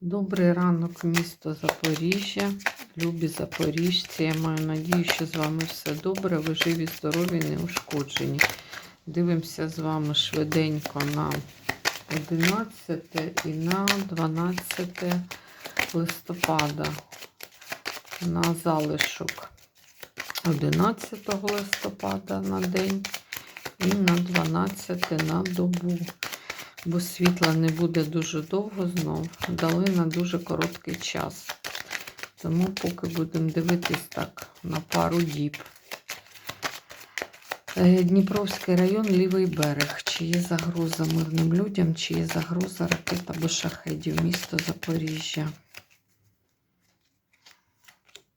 Добрий ранок, місто Запоріжжя. Любі запоріжці. Я маю надію, що з вами все добре. Ви живі, здорові, не ушкоджені. Дивимося з вами швиденько на 11 і на 12 листопада. На залишок 11 листопада на день і на 12 на добу бо світла не буде дуже довго знов. Дали на дуже короткий час. Тому поки будемо дивитись так на пару діб. Е, Дніпровський район, лівий берег. Чи є загроза мирним людям, чи є загроза ракет або шахедів, місто Запоріжжя.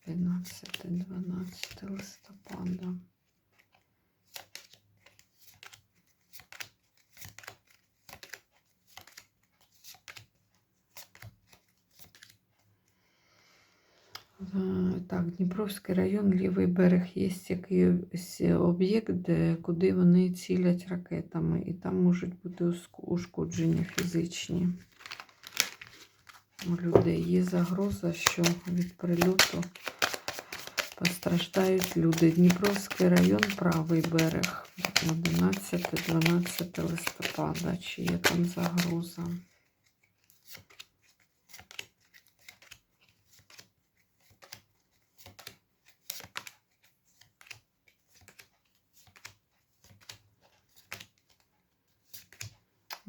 15-12 листопада. Так, Дніпровський район, лівий берег, є якийсь об'єкт, куди вони цілять ракетами, і там можуть бути ушкодження фізичні. У людей є загроза, що від прильоту постраждають люди. Дніпровський район, правий берег, 11-12 листопада. Чи є там загроза?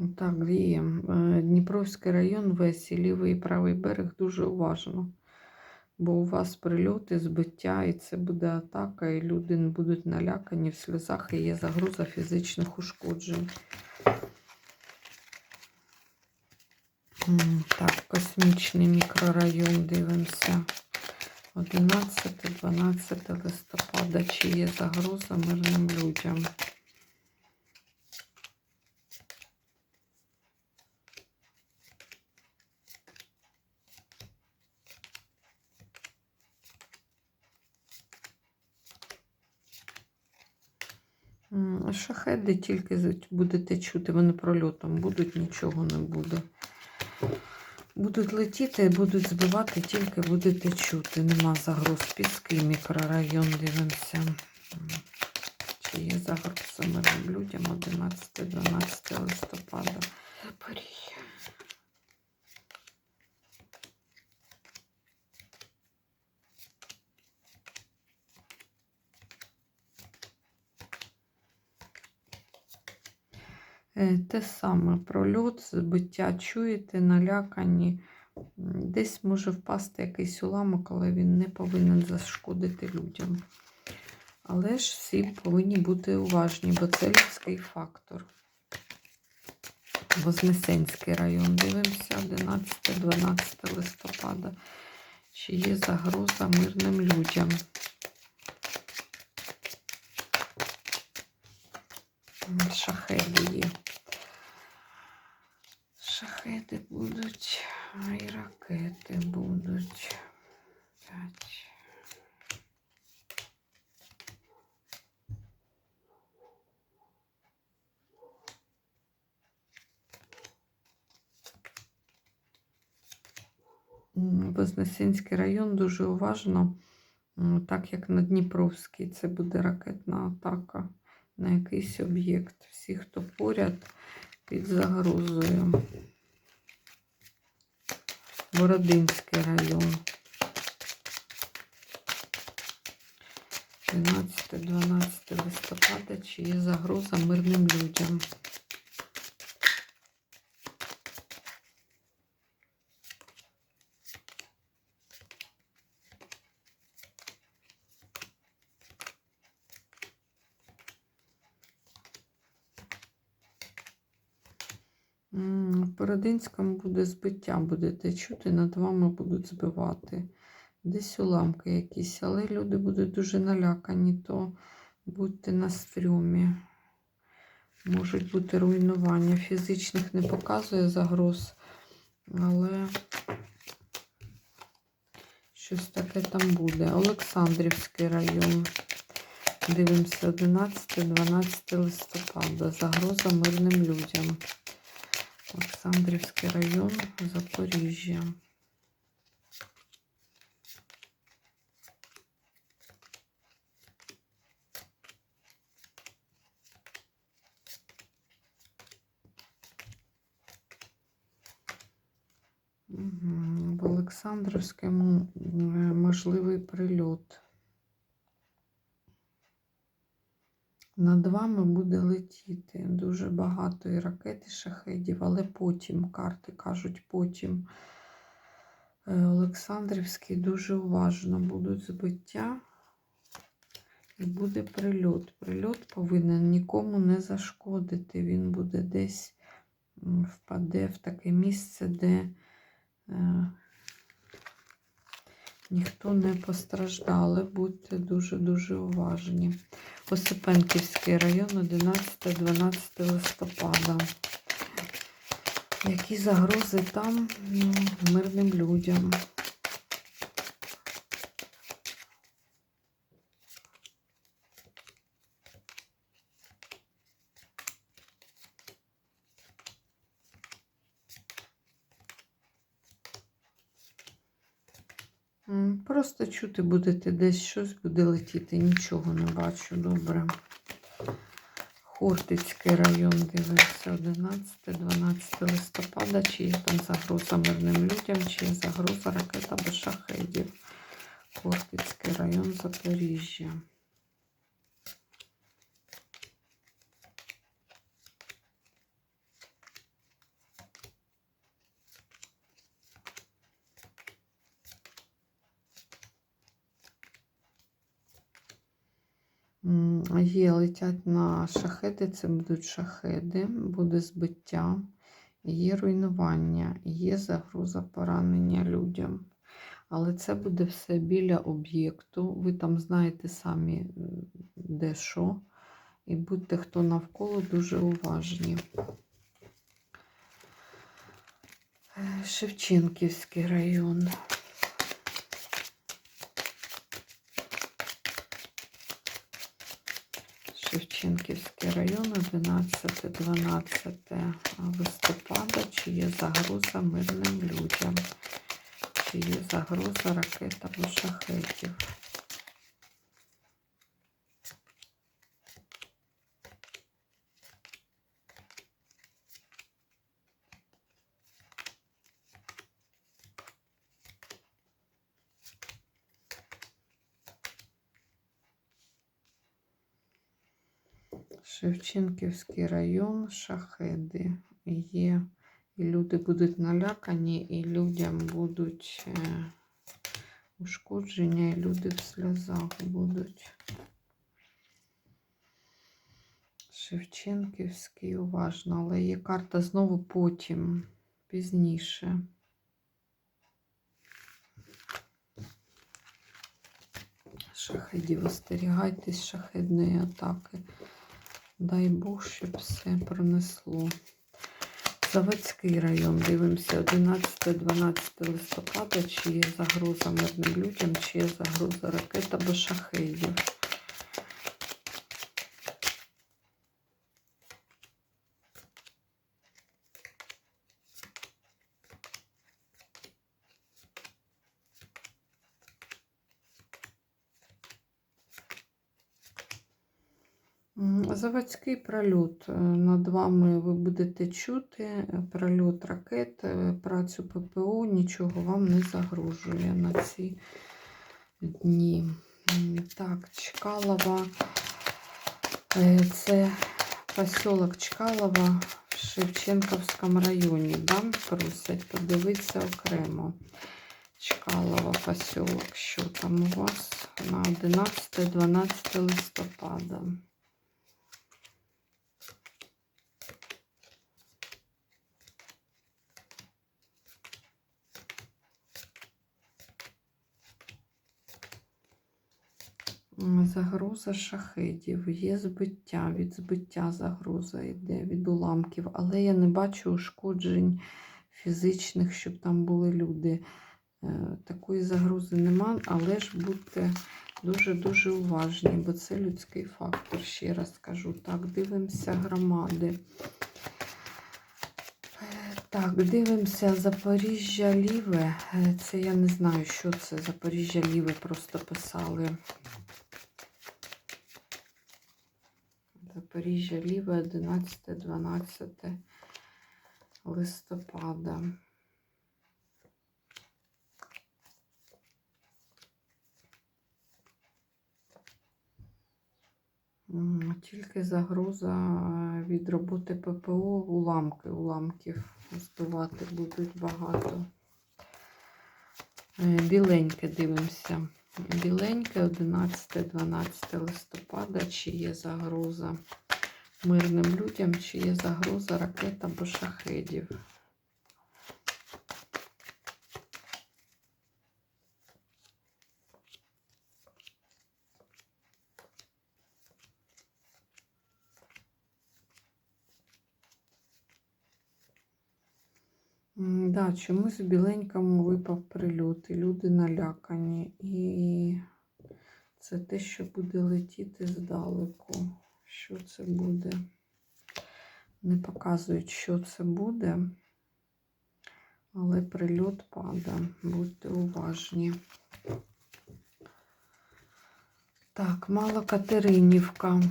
Так, діємо. Е, Дніпровський район, весь і лівий і правий берег дуже уважно. Бо у вас прильоти, збиття, і це буде атака, і люди будуть налякані в сльозах, і є загроза фізичних ушкоджень. Так, космічний мікрорайон дивимося. 11-12 листопада. Чи є загроза мирним людям? Шахеди тільки будете чути, вони прольотом будуть, нічого не буде. Будуть летіти, будуть збивати, тільки будете чути. Нема загроз. Піски, мікрорайон, дивимося. Чи є загроз самим людям 11-12 листопада. Запоріжжя. Те саме прольот, збиття чуєте, налякані. Десь може впасти якийсь уламок, але він не повинен зашкодити людям. Але ж всі повинні бути уважні, бо це людський фактор. Вознесенський район. Дивимося 11-12 листопада. Чи є загроза мирним людям? Шахеди є. Шахеди будуть, і ракети будуть. П'ять. Вознесенський район дуже уважно, так як на Дніпровський, це буде ракетна атака на якийсь об'єкт. Всі, хто поряд, під загрозою. Бородинський район. 12-12 листопада. Чи є загроза мирним людям? М, В Бородинському буде збиття, будете чути, над вами будуть збивати. Десь уламки якісь, але люди будуть дуже налякані, то будьте на стрьомі. Можуть бути руйнування. Фізичних не показує загроз, але щось таке там буде. Олександрівський район. Дивимося 11-12 листопада. Загроза мирним людям. Олександрівський район, Запоріжжя. В Олександрівському е, можливий прильот. Над вами буде летіти дуже багато і ракет, і шахедів, але потім, карти кажуть, потім. Е, Олександрівський дуже уважно будуть збиття і буде прильот. Прильот повинен нікому не зашкодити. Він буде десь впаде в таке місце, де е, ніхто не постраждали. будьте дуже-дуже уважні. Осипенківський район, 11-12 листопада. Які загрози там ну, мирним людям? Просто чути будете десь щось буде летіти, нічого не бачу, добре. Хортицький район дивився 11-12 листопада, чи є там загроза мирним людям, чи є загроза ракета без шахедів. Хортицький район Запоріжжя. Є, летять на шахеди, це будуть шахеди, буде збиття, є руйнування, є загроза поранення людям. Але це буде все біля об'єкту. Ви там знаєте самі, де що. І будьте хто навколо дуже уважні. Е, Шевченківський район. Шевченківський район, 11-12 листопада. Чи є загроза мирним людям? Чи є загроза ракет або шахетів? Шевченківський район, шахеди є. І люди будуть налякані, і людям будуть е, ушкодження, і люди в сльозах будуть. Шевченківський уважно, але є карта знову потім, пізніше. Шахедів, остерігайтесь шахедної атаки. Дай Бог, щоб все пронесло. Заводський район. Дивимося 11-12 листопада. Чи є загроза мирним людям, чи є загроза ракет або шахедів. Заводський прольот. Е, Над вами ви будете чути е, прольот ракет, е, працю ППО, нічого вам не загрожує на ці дні. Так, Чкалова. Це поселок Чкалова в Шевченківському районі. Да? Просять подивитися окремо. Чкалова поселок. Що там у вас на 11-12 листопада? Загроза шахедів, є збиття, від збиття загроза йде від уламків, але я не бачу ушкоджень фізичних, щоб там були люди. Е, Такої загрози нема, але ж будьте дуже-дуже уважні, бо це людський фактор, ще раз скажу. Так, дивимося громади. Е, Так, дивимося Запоріжжя Ліве. Е, Це я не знаю, що це. Запоріжжя Ліве просто писали. Запоріжжя Ліве 11-12 листопада. Тільки загроза від роботи ППО уламки, уламків збивати будуть багато. Е, Біленьке дивимося. Біленьке 11-12 листопада. Чи є загроза мирним людям, чи є загроза ракет або шахедів. Да, чомусь в біленькому випав прильот, і люди налякані. І це те, що буде летіти здалеку. Що це буде? Не показують, що це буде, але прильот падає. Будьте уважні. Так, Малокатеринівка.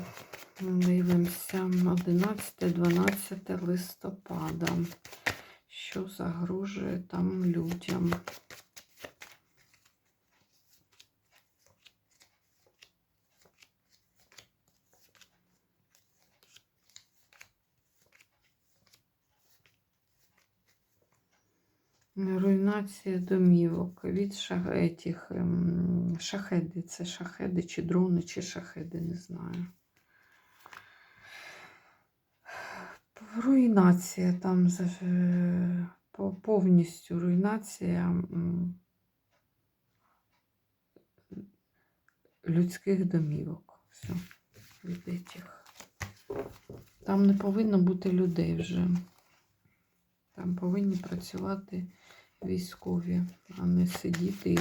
Дивимося. 11-12 листопада що загрожує там людям. Руйнація домівок від шахетів. Шахеди. Це шахеди, чи дрони, чи шахеди, не знаю. Руйнація там е, по- повністю руйнація людських домівок. Все, від этих. Там не повинно бути людей вже. Там повинні працювати військові, а не сидіти і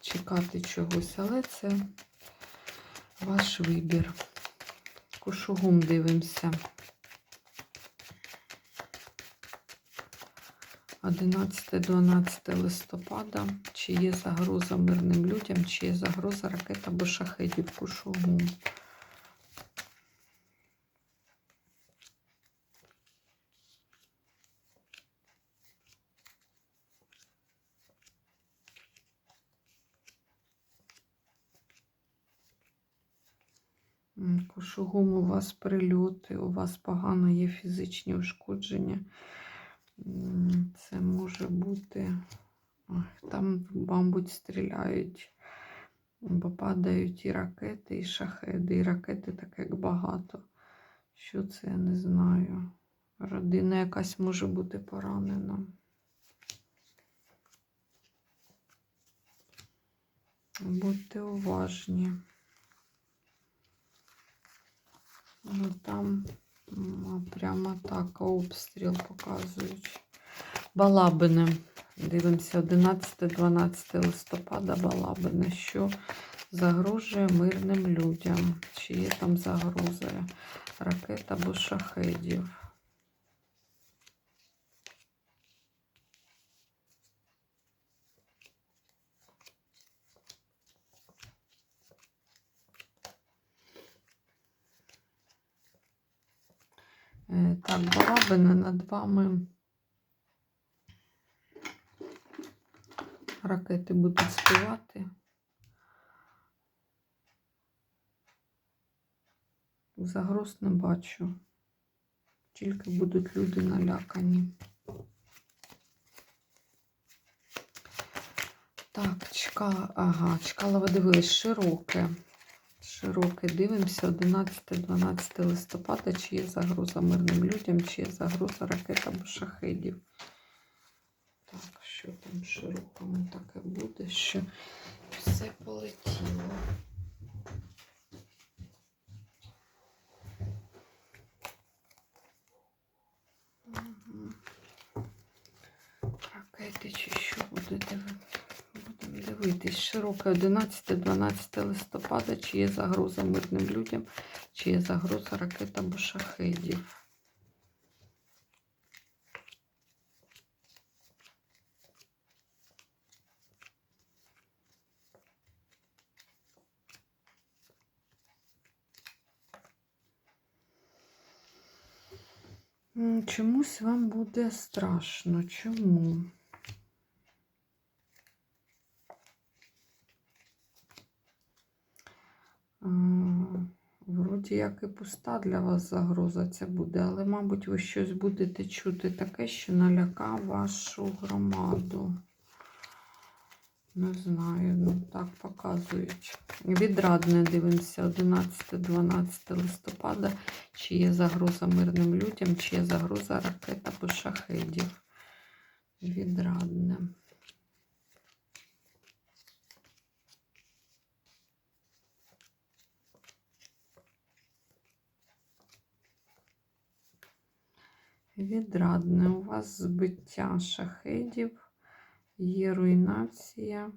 чекати чогось. Але це ваш вибір. Кошугум дивимося. 11-12 листопада. Чи є загроза мирним людям, чи є загроза ракет або шахедів Кушугум. М, Кушугум, у вас прильоти, у вас погано є фізичні ушкодження. Це може бути. Там, мабуть, стріляють, бо падають і ракети, і шахеди, і ракети так як багато. Що це, я не знаю. Родина якась може бути поранена. Будьте уважні. Ну там прямо так обстріл показують. Балабини. Дивимося 11-12 листопада Балабини. Що загрожує мирним людям? Чи є там загроза ракет або шахедів? Так, балабини над вами. Ракети будуть збивати. Загроз не бачу. Тільки будуть люди налякані. Так, чка, ага, чкалова дивилась широке. Широке дивимося 11-12 листопада, чи є загроза мирним людям, чи є загроза ракет або шахедів. Так, що там широкому таке буде, що все полетіло. Ракети чи що буде дивитися? дивитись, широке 11-12 листопада, чи є загроза мирним людям, чи є загроза ракет або шахедів. Чомусь вам буде страшно. Чому? Вроді як і пуста для вас загроза ця буде, але, мабуть, ви щось будете чути таке, що налякав вашу громаду. Не знаю, ну так показують. Відрадне дивимося 11-12 листопада. Чи є загроза мирним людям, чи є загроза ракет або шахедів. Відрадне. Відрадне. У вас збиття шахедів, є руйнація.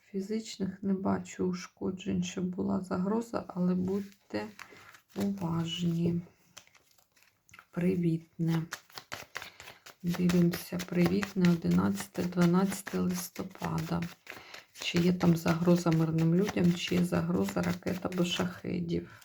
Фізичних не бачу ушкоджень, щоб була загроза, але будьте уважні. Привітне. Дивимося, привітне 11-12 листопада. Чи є там загроза мирним людям, чи є загроза ракет або шахедів.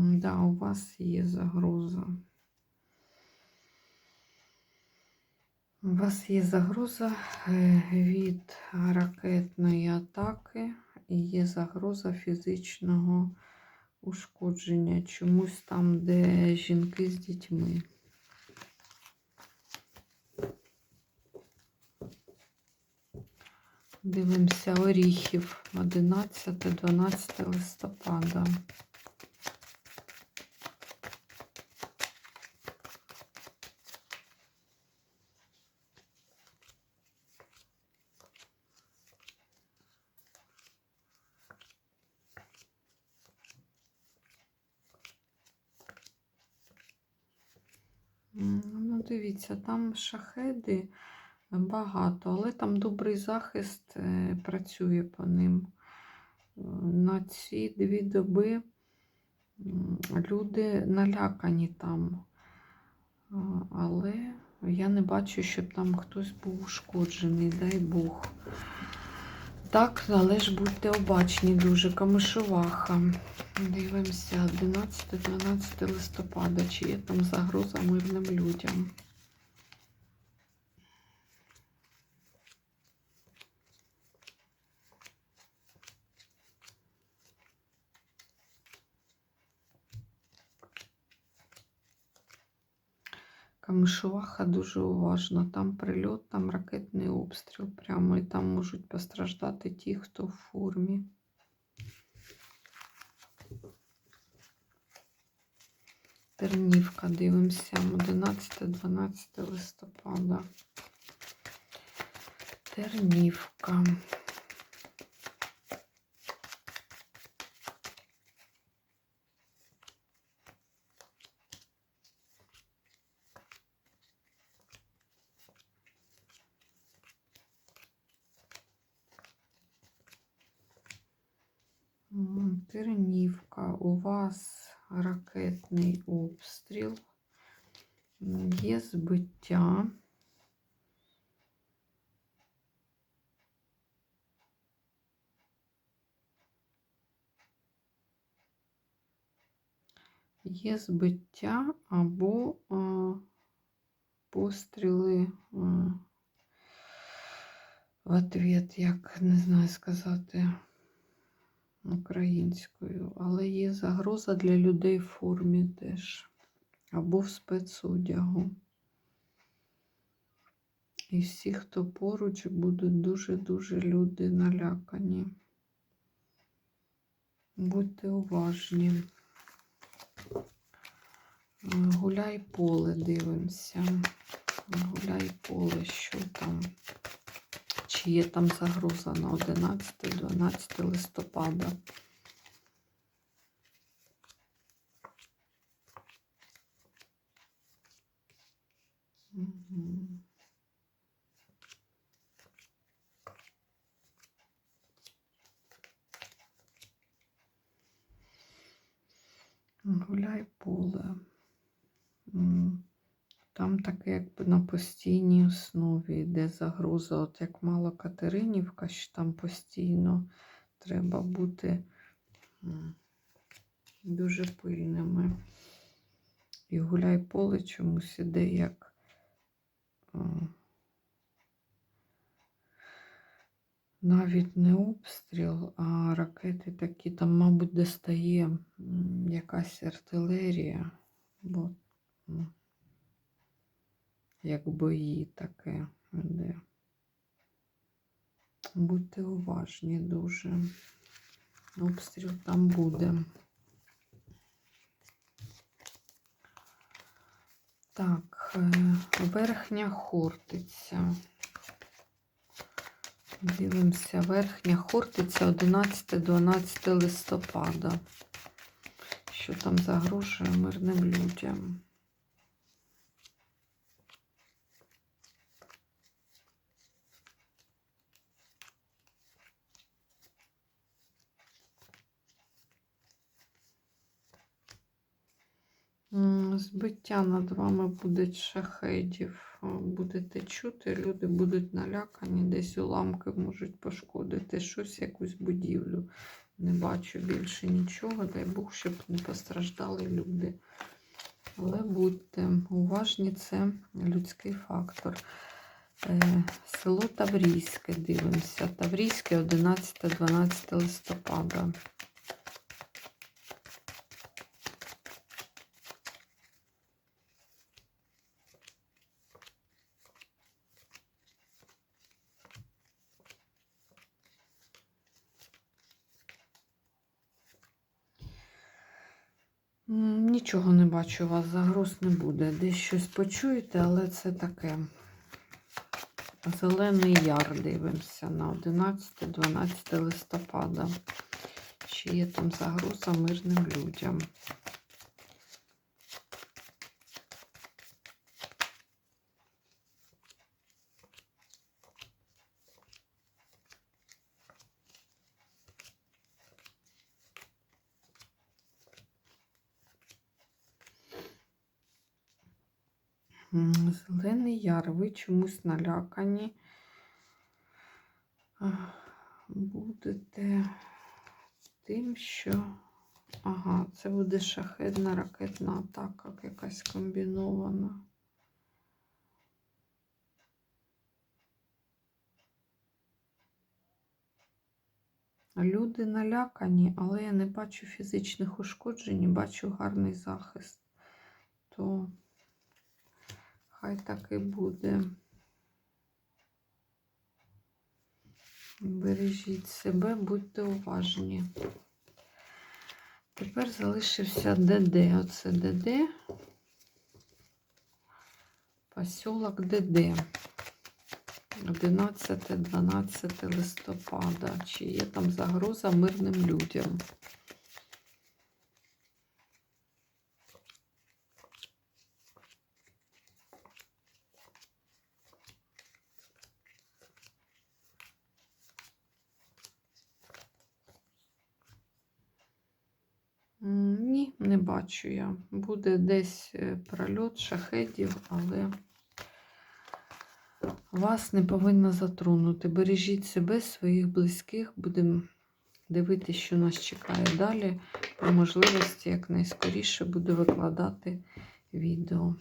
Да, у вас є загроза. У вас є загроза е, від ракетної атаки і є загроза фізичного ушкодження чомусь там, де жінки з дітьми. Дивимося Оріхів 11-12 листопада. Ну, дивіться, там шахеди багато, але там добрий захист е, працює по ним. Е, На ці дві доби люди налякані там. Але я не бачу, щоб там хтось був ушкоджений, дай Бог. Так, але ж будьте обачні дуже. Камишоваха. Дивимося 11-12 листопада. Чи є там загроза мирним людям? Камишоваха дуже уважно. Там прильот, там ракетний обстріл прямо, і там можуть постраждати ті, хто в формі. Тернівка, дивимося, 11-12 листопада. Тернівка. М, Тернівка, у вас ракетний обстріл, є збиття. Є збиття або е, постріли е, в ответ, як не знаю сказати українською, але є загроза для людей в формі теж, або в спецодягу. І всі, хто поруч, будуть дуже-дуже люди налякані. Будьте уважні. Гуляй поле, дивимося. Гуляй поле, що там. Чи є там загроза на 11-12 листопада? Мгм. Гуляй поле. таке якби на постійній основі йде загроза. От як мало Катеринівка, що там постійно треба бути дуже пильними. І гуляй поле чомусь іде як. Навіть не обстріл, а ракети такі, там, мабуть, достає якась артилерія, бо як бої таке йде. Будьте уважні дуже. Обстріл там буде. Так, е, верхня хортиця. Дивимося, верхня хортиця 11-12 листопада. Що там загрожує мирним людям? Збиття над вами буде шахедів. Будете чути, люди будуть налякані, десь уламки можуть пошкодити щось, якусь будівлю. Не бачу більше нічого, дай Бог, щоб не постраждали люди. Але будьте уважні, це людський фактор. Е, Село Таврійське дивимося. Таврійське 11-12 листопада. Нічого не бачу у вас, загроз не буде. Десь щось почуєте, але це таке. Зелений яр дивимося на 11-12 листопада. Чи є там загроза мирним людям? Зелений яр, ви чомусь налякані. Будете тим, що. Ага, це буде шахедна ракетна атака, якась комбінована. Люди налякані, але я не бачу фізичних ушкоджень, бачу гарний захист. То хай так і буде. Бережіть себе, будьте уважні. Тепер залишився ДД. Оце ДД. Посілок ДД. 11-12 листопада. Чи є там загроза мирним людям? Бачу я. Буде десь е, прольот шахетів, але вас не повинно затронути. Бережіть себе, своїх близьких. Будемо дивитися, що нас чекає далі. По можливості якнайскоріше буду викладати відео.